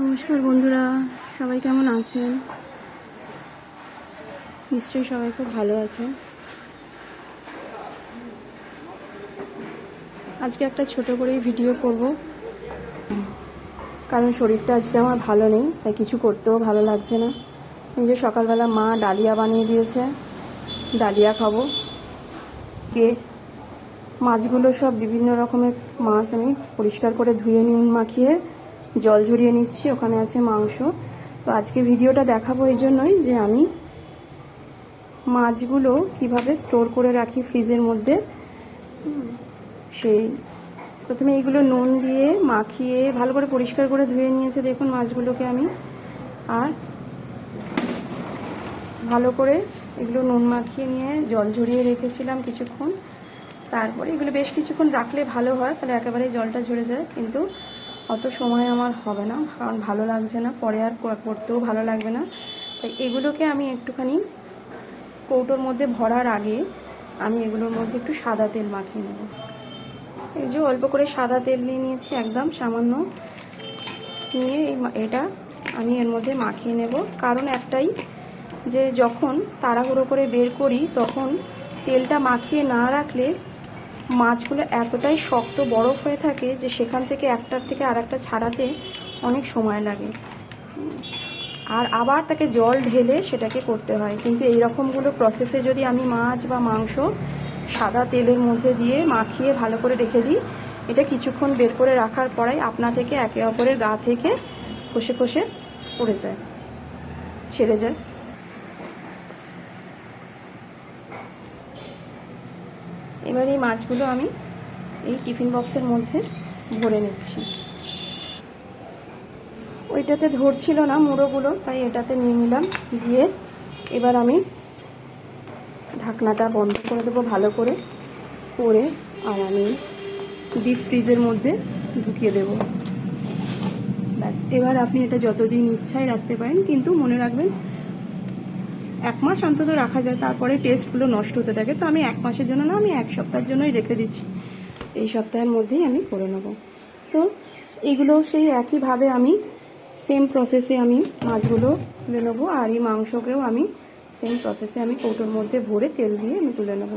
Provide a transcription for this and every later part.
নমস্কার বন্ধুরা, সবাই কেমন আছেন? নিশ্চয়ই সবাই খুব ভালো আছে আজকে একটা ছোট করেই ভিডিও করব। কারণ শরীরটা আজকে আমার ভালো নেই, তাই কিছু করতেও ভালো লাগছে না। এই যে সকালবেলা মা ডালিয়া বানিয়ে দিয়েছে, ডালিয়া খাব। কে? মাছগুলো সব বিভিন্ন রকমের মাছ আমি পরিষ্কার করে ধুয়ে নুন মাখিয়ে জল ঝরিয়ে নিচ্ছি, ওখানে আছে মাংস। তো আজকে ভিডিওটা দেখাবো এই জন্যই যে আমি মাছগুলো কীভাবে স্টোর করে রাখি ফ্রিজের মধ্যে। সেই প্রথমে এইগুলো নুন দিয়ে মাখিয়ে, ভালো করে পরিষ্কার করে ধুয়ে নিয়েছে দেখুন মাছগুলোকে আমি। আর ভালো করে এগুলো নুন মাখিয়ে নিয়ে জল ঝরিয়ে রেখেছিলাম কিছুক্ষণ। তারপরে এগুলো বেশ কিছুক্ষণ রাখলে ভালো হয়, তাহলে একেবারে জলটা ঝরে যায়। কিন্তু অত সময় আমার হবে না, কারণ ভালো লাগছে না, পরে আর কর- করতেও ভালো লাগবে না। তাই এগুলোকে আমি একটুখানি কৌটোর মধ্যে ভরার আগে আমি এগুলোর মধ্যে একটু সাদা তেল মাখিয়ে নেব। এই যে অল্প করে সাদা তেল নিয়ে নিয়েছি, একদম সামান্য নিয়ে এটা আমি এর মধ্যে মাখিয়ে নেব। কারণ একটাই যে যখন তাড়াহুড়ো করে বের করি, তখন তেলটা মাখিয়ে না রাখলে মাছগুলো এতটাই শক্ত, বরফ হয়ে থাকে যে সেখান থেকে একটার থেকে আর একটা ছাড়াতে অনেক সময় লাগে। আর আবার তাকে জল ঢেলে সেটাকে করতে হয়। কিন্তু এই রকমগুলো প্রসেসে যদি আমি মাছ বা মাংস সাদা তেলের মধ্যে দিয়ে মাখিয়ে ভালো করে রেখে দিই, এটা কিছুক্ষণ বের করে রাখার পরেই আপনা থেকে একে অপরের গা থেকে খসে খসে পড়ে যায়, ছেড়ে যায়। এবার এই মাছগুলো আমি এই টিফিন বক্সের মধ্যে ভরে নিচ্ছি। ওইটাতে ধরছিল না মুড়োগুলো, তাই এটাতে নিয়ে নিলাম। দিয়ে এবার আমি ঢাকনাটা বন্ধ করে দেবো ভালো করে করে আর আমি ডিপ ফ্রিজের মধ্যে ঢুকিয়ে দেব। ব্যাস, এবার আপনি এটা যতদিন ইচ্ছায় রাখতে পারেন, কিন্তু মনে রাখবেন এক মাস অন্তত রাখা যায়, তারপরে টেস্টগুলো নষ্ট হতে থাকে। তো আমি এক মাসের জন্য না, আমি এক সপ্তাহের জন্যই রেখে দিচ্ছি। এই সপ্তাহের মধ্যেই আমি করে নেব। তো এগুলো সেই একইভাবে আমি সেম প্রসেসে আমি মাছগুলো তুলে নেব, আর এই মাংসকেও আমি সেম প্রসেসে আমি কৌটোর মধ্যে ভরে তেল দিয়ে আমি তুলে নেব।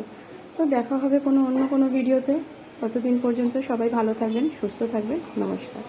তো দেখা হবে কোনো অন্য কোনো ভিডিওতে। ততদিন পর্যন্ত সবাই ভালো থাকবেন, সুস্থ থাকবেন। নমস্কার।